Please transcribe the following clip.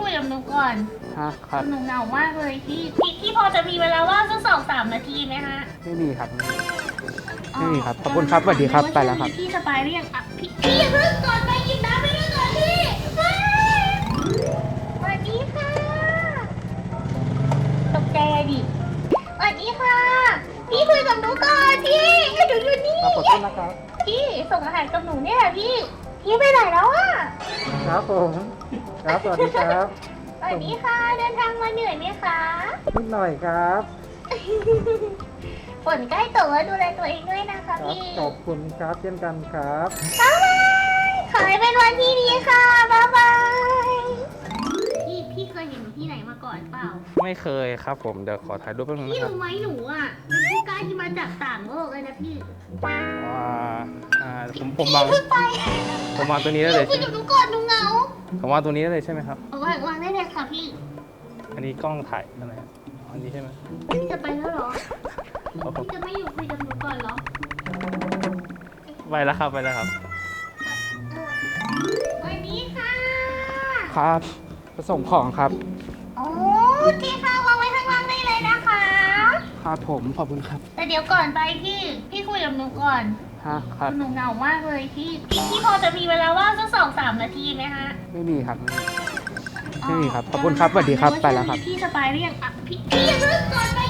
คุยกับหนูก่อนฮะครับหนูเหงามากเลยพี่พี่พี่พอจะมีเวลาว่างสักสองสามนาทีไหมฮะไม่มีครับ ไม่มีครับขอบคุณครับสวัสดีครับไปแล้วครับ พี่สบายหรือยังอะพี่พี่อย่าเพิ่งก่อนไปหยิบน้ำไปด้วยก่อนพี่ไปสวัสดีค่ะตกใจอะดิสวัสดีค่ะ พี่คุยกับหนูก่อนพี่หนูอยู่นี่ขอบคุณนะครับพี่ส่งอาหารกับหนูเนี่ยแหละพี่พี่ไปไหนแล้วอะ ครับผม ครับสวัสดีครับสวัสดีค่ะ เดินทางมาเหนื่อยไหมคะนิดหน่อยครับฝนใกล้ตกแล้วดูแลตัวเองด้วยนะคะพี่ขอบคุณครับเช่นกันครับบ๊ายบายขอให้เป็นวันที่ดีค่ะบ๊ายบายพี่พี่เคยเห็นหนูที่ไหนมาก่อนเปล่า ไม่เคยครับผมเดี๋ยวขอถ่ายรูปแป๊บนึงพี่นะครับรู้ไหมหนูอะเป็นผู้กล้าที่มาจากต่างโลกเลยนะพี่อ่าอ่าผมผมวางเพิ่งไปผมวางตัวนี้ได้หเลนูยคุใช่ยไหมกับหนูก่อนหนูเหงา ผมวางตัวนี้ได้เลยใช่ไหมครับเอาวางวางได้เลยค่ะพี่อันนี้กล้องถ่ายอะไรครับอันนี้ใช่ไหมพี่จะไปแล้วเหรอ ครับผมพี่จะไม่อยู่คุยกับหนูก่อนเหรอไปแล้วครับไปแล้วครับสวัสดีค่ะ ครับผสมของครับ โอ้พี่ค่ะวางไว้ข้างล่างได้เลยนะคะ ครับผมขอบคุณครับแต่เดี๋ยวก่อนไปพี่ พี่คุยกับหนูก่อน ฮะครับ หนูเหงามากเลยพี่ พี่พี่พอจะมีเวลาว่างสักสองสาม นาทีไหมฮะไม่มีครับ ไม่มีครับ ขอบคุณครับสวัสดีครับ ไปแล้วครับ พี่สบายหรือยังอะพี่พี่อย่าเพิ่งก่อนไป